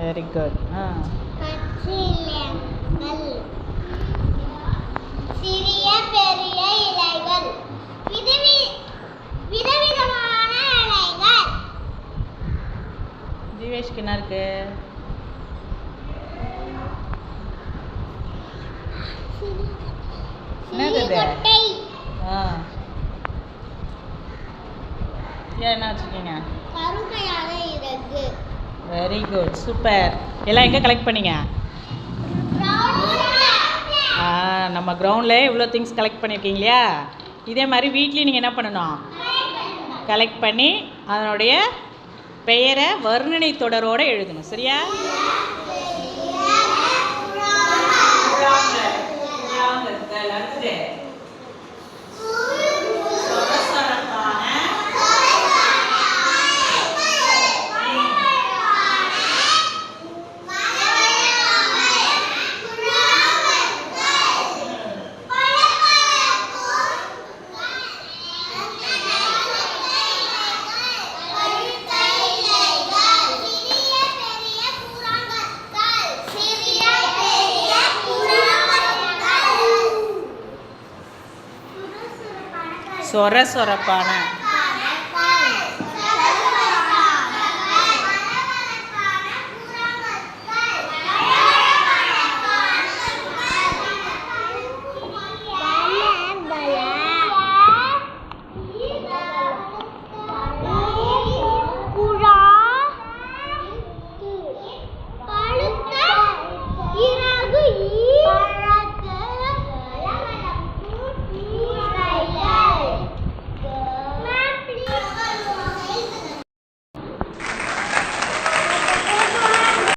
Good ஆ சிறிய பெரிய இலைகள். விதவி விதவிதமான இலைகள். ஜீவேஷ்க்கு என்ன இருக்கு. என்னது ஆ. ஏன் என்ன வச்சுருக்கீங்க? வெரி குட் சூப்பர் எல்லாம் எங்கே கலெக்ட் பண்ணீங்க? நம்ம கிரவுண்டில் இவ்வளோ திங்ஸ் கலெக்ட் பண்ணியிருக்கீங்க இல்லையா இதே மாதிரி வீட்லேயும் நீங்கள் என்ன பண்ணணும்? கலெக்ட் பண்ணி அதனுடைய பெயரை வர்ணனை தொடரோடு எழுதணும். சரியா? சொர சொரப்பான.